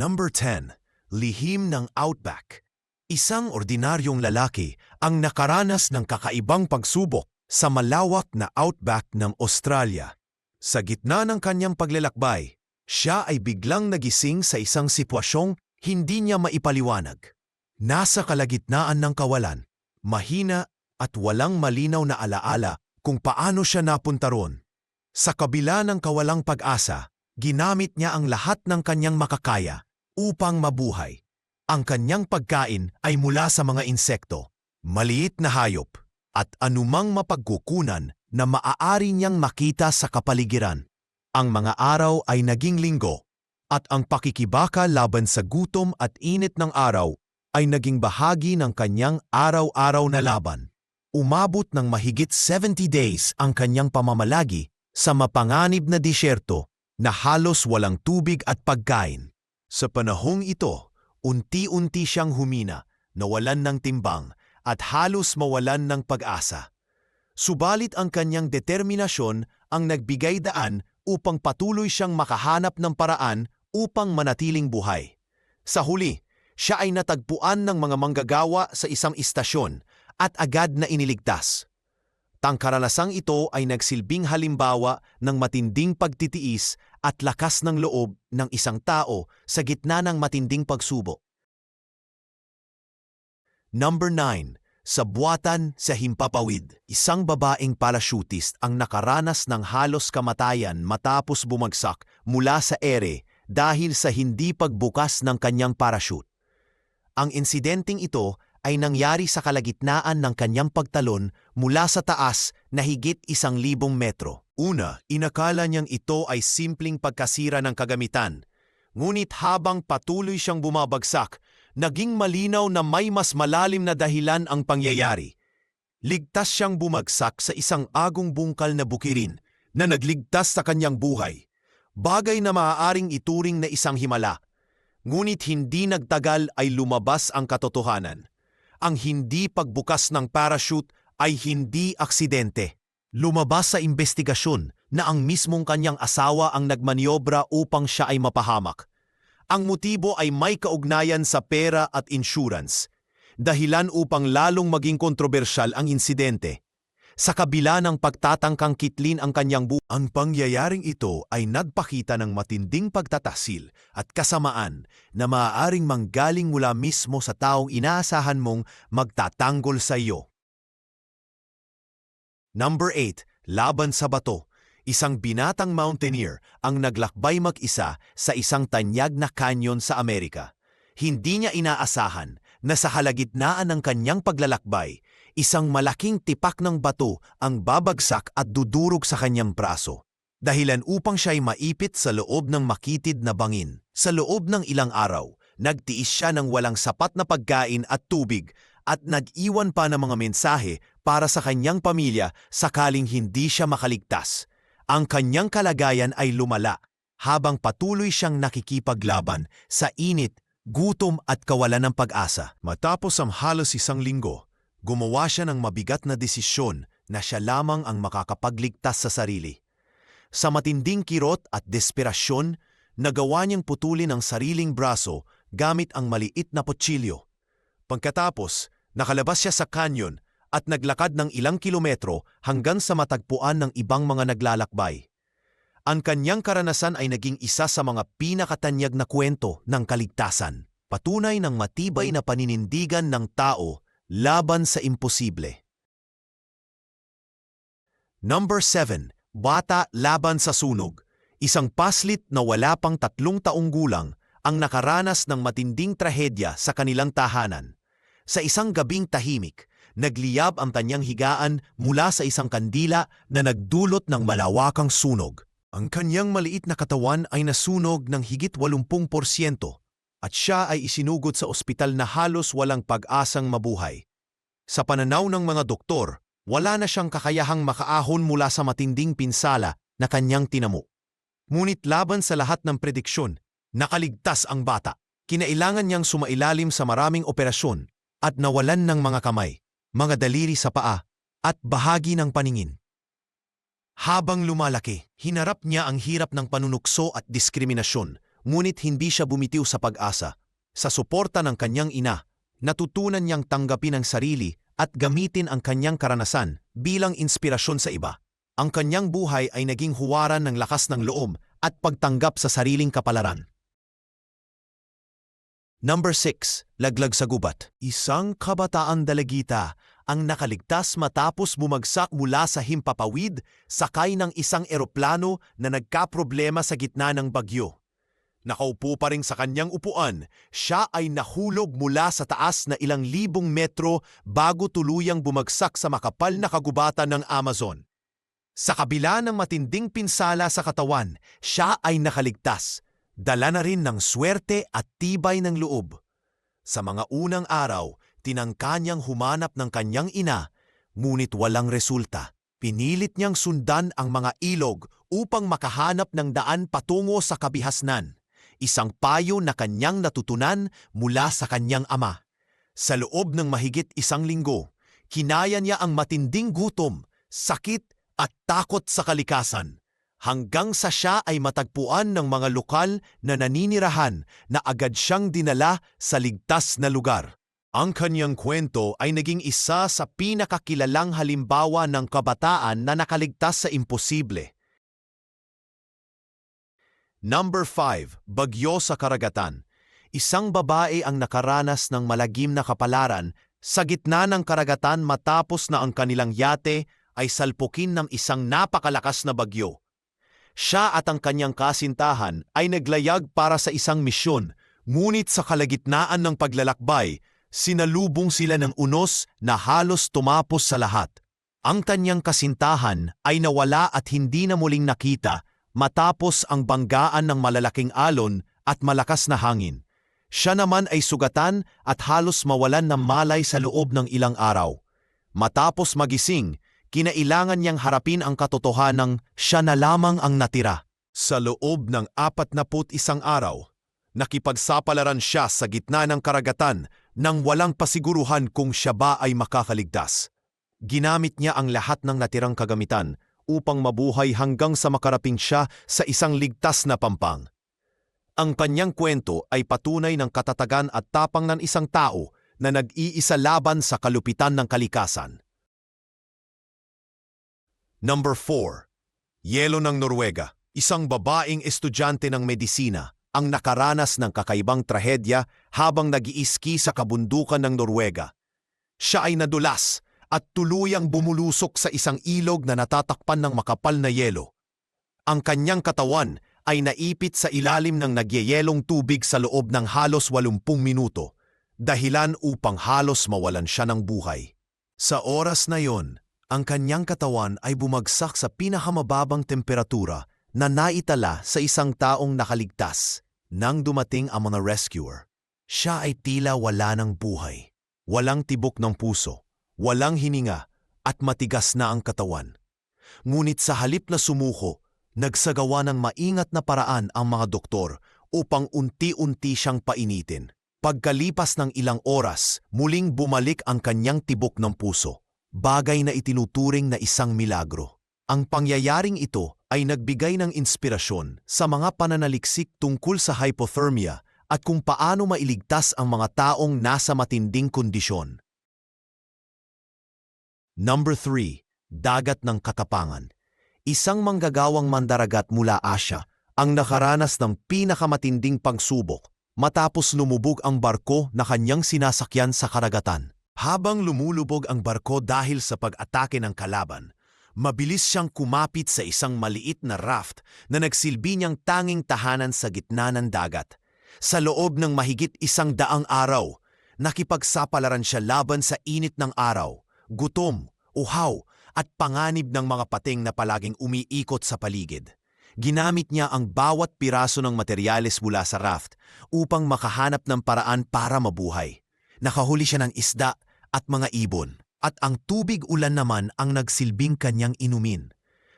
Number 10. Lihim ng Outback. Isang ordinaryong lalaki ang nakaranas ng kakaibang pagsubok sa malawak na outback ng Australia. Sa gitna ng kanyang paglalakbay, siya ay biglang nagising sa isang sitwasyong hindi niya maipaliwanag. Nasa kalagitnaan ng kawalan, mahina at walang malinaw na alaala kung paano siya napunta ron. Sa kabila ng kawalang pag-asa, ginamit niya ang lahat ng kanyang makakaya upang mabuhay. Ang kanyang pagkain ay mula sa mga insekto, maliit na hayop, at anumang mapagkukunan na maaari niyang makita sa kapaligiran. Ang mga araw ay naging linggo, at ang pakikibaka laban sa gutom at init ng araw ay naging bahagi ng kanyang araw-araw na laban. Umabot ng mahigit 70 days ang kanyang pamamalagi sa mapanganib na disyerto na halos walang tubig at pagkain. Sa panahong ito, unti-unti siyang humina, nawalan ng timbang at halos mawalan ng pag-asa. Subalit ang kanyang determinasyon ang nagbigay daan upang patuloy siyang makahanap ng paraan upang manatiling buhay. Sa huli, siya ay natagpuan ng mga manggagawa sa isang istasyon at agad na iniligtas. Tangkaralasang ito ay nagsilbing halimbawa ng matinding pagtitiis at lakas ng loob ng isang tao sa gitna ng matinding pagsubok. Number 9. Sa buwatan sa Himpapawid, isang babaeng parachutist ang nakaranas ng halos kamatayan matapos bumagsak mula sa ere dahil sa hindi pagbukas ng kanyang parachute. Ang insidenteng ito ay nangyari sa kalagitnaan ng kanyang pagtalon mula sa taas na higit isang libong metro. Una, inakala niyang ito ay simpleng pagkasira ng kagamitan. Ngunit habang patuloy siyang bumabagsak, naging malinaw na may mas malalim na dahilan ang pangyayari. Ligtas siyang bumagsak sa isang agong bungkal na bukirin na nagligtas sa kanyang buhay. Bagay na maaaring ituring na isang himala. Ngunit hindi nagtagal ay lumabas ang katotohanan ang hindi pagbukas ng parachute ay hindi aksidente. Lumabas sa investigasyon na ang mismong kanyang asawa ang nagmaniobra upang siya ay mapahamak. Ang motibo ay may kaugnayan sa pera at insurance, dahilan upang lalong maging kontrobersyal ang insidente. Sa kabila ng pagtatangkang kitlin ang kanyang buhay, ang pangyayaring ito ay nagpakita ng matinding pagtatasil at kasamaan na maaaring manggaling mula mismo sa taong inaasahan mong magtatanggol sa iyo. Number 8. Laban sa bato. Isang binatang mountaineer ang naglakbay mag-isa sa isang tanyag na kanyon sa Amerika. Hindi niya inaasahan na sa halagitnaan ng kanyang paglalakbay, isang malaking tipak ng bato ang babagsak at dudurog sa kanyang braso. Dahilan upang siya ay maipit sa loob ng makitid na bangin. Sa loob ng ilang araw, nagtiis siya ng walang sapat na pagkain at tubig at nag-iwan pa ng mga mensahe para sa kanyang pamilya sakaling hindi siya makaligtas. Ang kanyang kalagayan ay lumala habang patuloy siyang nakikipaglaban sa init, gutom at kawalan ng pag-asa. Matapos ang halos isang linggo, gumawa siya ng mabigat na desisyon na siya lamang ang makakapagligtas sa sarili. Sa matinding kirot at desperasyon, nagawa niyang putulin ang sariling braso gamit ang maliit na potsilyo. Pagkatapos, nakalabas siya sa kanyon at naglakad ng ilang kilometro hanggang sa matagpuan ng ibang mga naglalakbay. Ang kanyang karanasan ay naging isa sa mga pinakatanyag na kwento ng kaligtasan, patunay ng matibay na paninindigan ng tao laban sa imposible. Number 7. Bata laban sa sunog. Isang paslit na wala pang tatlong taong gulang ang nakaranas ng matinding trahedya sa kanilang tahanan. Sa isang gabing tahimik, nagliyab ang kanyang higaan mula sa isang kandila na nagdulot ng malawakang sunog. Ang kanyang maliit na katawan ay nasunog ng higit 80% at siya ay isinugod sa ospital na halos walang pag-asang mabuhay. Sa pananaw ng mga doktor, wala na siyang kakayahang makaahon mula sa matinding pinsala na kanyang tinamo. Ngunit laban sa lahat ng prediksyon, nakaligtas ang bata. Kinailangan niyang sumailalim sa maraming operasyon at nawalan ng mga kamay, mga daliri sa paa, at bahagi ng paningin. Habang lumalaki, hinarap niya ang hirap ng panunukso at diskriminasyon, ngunit hindi siya bumitiw sa pag-asa. Sa suporta ng kanyang ina, natutunan niyang tanggapin ang sarili at gamitin ang kanyang karanasan bilang inspirasyon sa iba. Ang kanyang buhay ay naging huwaran ng lakas ng loob at pagtanggap sa sariling kapalaran. Number 6. Laglag sa gubat. Isang kabataang dalagita ang nakaligtas matapos bumagsak mula sa himpapawid sakay ng isang eroplano na nagkaproblema sa gitna ng bagyo. Nakaupo pa rin sa kanyang upuan, siya ay nahulog mula sa taas na ilang libong metro bago tuluyang bumagsak sa makapal na kagubatan ng Amazon. Sa kabila ng matinding pinsala sa katawan, siya ay nakaligtas. Dala na rin ng swerte at tibay ng loob. Sa mga unang araw, tinangka niyang humanap ng kanyang ina, ngunit walang resulta. Pinilit niyang sundan ang mga ilog upang makahanap ng daan patungo sa kabihasnan, isang payo na kanyang natutunan mula sa kanyang ama. Sa loob ng mahigit isang linggo, kinaya niya ang matinding gutom, sakit at takot sa kalikasan hanggang sa siya ay matagpuan ng mga lokal na naninirahan na agad siyang dinala sa ligtas na lugar. Ang kanyang kwento ay naging isa sa pinakakilalang halimbawa ng kabataan na nakaligtas sa imposible. Number 5. Bagyo sa Karagatan Isang babae ang nakaranas ng malagim na kapalaran sa gitna ng karagatan matapos na ang kanilang yate ay salpukin ng isang napakalakas na bagyo. Siya at ang kanyang kasintahan ay naglayag para sa isang misyon, ngunit sa kalagitnaan ng paglalakbay, sinalubong sila ng unos na halos tumapos sa lahat. Ang kanyang kasintahan ay nawala at hindi na muling nakita matapos ang banggaan ng malalaking alon at malakas na hangin. Siya naman ay sugatan at halos mawalan ng malay sa loob ng ilang araw. Matapos magising, kinailangan niyang harapin ang katotohanang siya na lamang ang natira. Sa loob ng apat na isang araw, nakipagsapalaran siya sa gitna ng karagatan nang walang pasiguruhan kung siya ba ay makakaligtas. Ginamit niya ang lahat ng natirang kagamitan upang mabuhay hanggang sa makaraping siya sa isang ligtas na pampang. Ang kanyang kwento ay patunay ng katatagan at tapang ng isang tao na nag-iisa laban sa kalupitan ng kalikasan. Number 4. Yelo ng Norwega. Isang babaeng estudyante ng medisina ang nakaranas ng kakaibang trahedya habang nag-iiski sa kabundukan ng Norwega. Siya ay nadulas at tuluyang bumulusok sa isang ilog na natatakpan ng makapal na yelo. Ang kanyang katawan ay naipit sa ilalim ng nagyeyelong tubig sa loob ng halos 80 minuto, dahilan upang halos mawalan siya ng buhay. Sa oras na yon, ang kanyang katawan ay bumagsak sa pinakamababang temperatura na naitala sa isang taong nakaligtas. Nang dumating ang mga rescuer, siya ay tila wala ng buhay. Walang tibok ng puso, walang hininga, at matigas na ang katawan. Ngunit sa halip na sumuko, nagsagawa ng maingat na paraan ang mga doktor upang unti-unti siyang painitin. Pagkalipas ng ilang oras, muling bumalik ang kanyang tibok ng puso, bagay na itinuturing na isang milagro. Ang pangyayaring ito ay nagbigay ng inspirasyon sa mga pananaliksik tungkol sa hypothermia at kung paano mailigtas ang mga taong nasa matinding kondisyon. Number 3. Dagat ng Katapangan Isang manggagawang mandaragat mula Asya ang nakaranas ng pinakamatinding pagsubok matapos lumubog ang barko na kanyang sinasakyan sa karagatan. Habang lumulubog ang barko dahil sa pag-atake ng kalaban, mabilis siyang kumapit sa isang maliit na raft na nagsilbi niyang tanging tahanan sa gitna ng dagat. Sa loob ng mahigit isang daang araw, nakipagsapalaran siya laban sa init ng araw, gutom, uhaw, at panganib ng mga pating na palaging umiikot sa paligid. Ginamit niya ang bawat piraso ng materyales mula sa raft upang makahanap ng paraan para mabuhay. Nakahuli siya ng isda at mga ibon at ang tubig ulan naman ang nagsilbing kanyang inumin.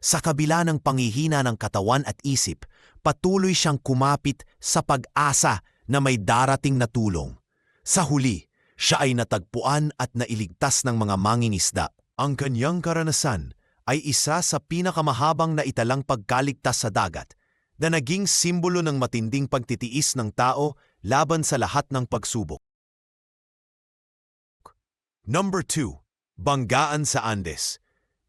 Sa kabila ng pangihina ng katawan at isip, patuloy siyang kumapit sa pag-asa na may darating na tulong. Sa huli, siya ay natagpuan at nailigtas ng mga mangingisda. Ang kanyang karanasan ay isa sa pinakamahabang na italang pagkaligtas sa dagat na naging simbolo ng matinding pagtitiis ng tao laban sa lahat ng pagsubok. Number 2. Banggaan sa Andes.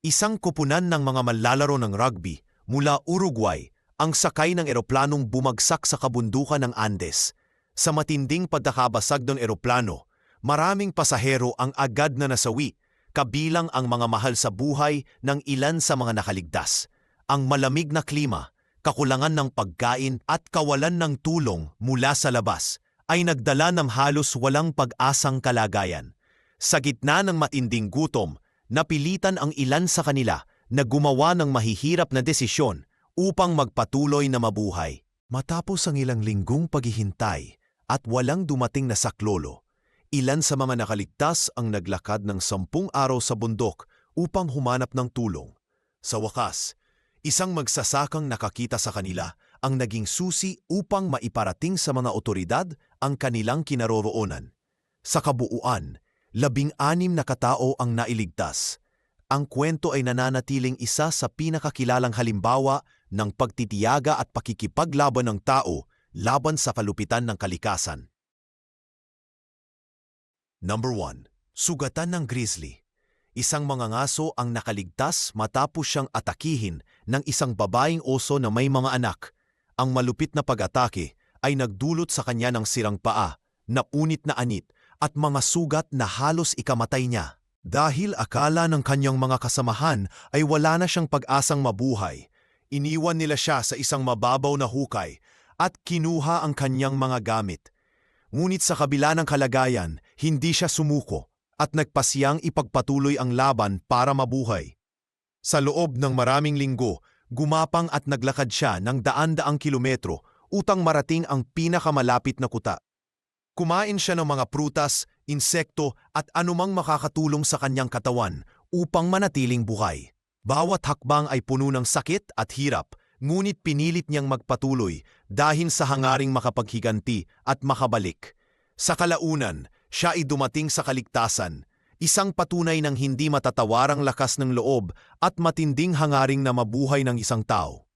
Isang kupunan ng mga manlalaro ng rugby mula Uruguay ang sakay ng eroplanong bumagsak sa kabundukan ng Andes. Sa matinding pagkakabasag ng eroplano, maraming pasahero ang agad na nasawi, kabilang ang mga mahal sa buhay ng ilan sa mga nakaligtas. Ang malamig na klima, kakulangan ng pagkain at kawalan ng tulong mula sa labas ay nagdala ng halos walang pag-asang kalagayan. Sa gitna ng matinding gutom, napilitan ang ilan sa kanila na gumawa ng mahihirap na desisyon upang magpatuloy na mabuhay. Matapos ang ilang linggong paghihintay at walang dumating na saklolo, ilan sa mga nakaligtas ang naglakad ng sampung araw sa bundok upang humanap ng tulong. Sa wakas, isang magsasakang nakakita sa kanila ang naging susi upang maiparating sa mga otoridad ang kanilang kinaroroonan. Sa kabuuan, labing-anim na katao ang nailigtas. Ang kwento ay nananatiling isa sa pinakakilalang halimbawa ng pagtitiyaga at pakikipaglaban ng tao laban sa kalupitan ng kalikasan. Number 1. Sugatan ng grizzly. Isang mga ngaso ang nakaligtas matapos siyang atakihin ng isang babaeng oso na may mga anak. Ang malupit na pag-atake ay nagdulot sa kanya ng sirang paa, naunit na anit at mga sugat na halos ikamatay niya. Dahil akala ng kanyang mga kasamahan ay wala na siyang pag-asang mabuhay, iniwan nila siya sa isang mababaw na hukay at kinuha ang kanyang mga gamit. Ngunit sa kabila ng kalagayan, hindi siya sumuko at nagpasiyang ipagpatuloy ang laban para mabuhay. Sa loob ng maraming linggo, gumapang at naglakad siya ng daan-daang kilometro utang marating ang pinakamalapit na kuta. Kumain siya ng mga prutas, insekto at anumang makakatulong sa kanyang katawan upang manatiling buhay. Bawat hakbang ay puno ng sakit at hirap, ngunit pinilit niyang magpatuloy dahil sa hangaring makapaghiganti at makabalik. Sa kalaunan, siya ay dumating sa kaligtasan, isang patunay ng hindi matatawarang lakas ng loob at matinding hangaring na mabuhay ng isang tao.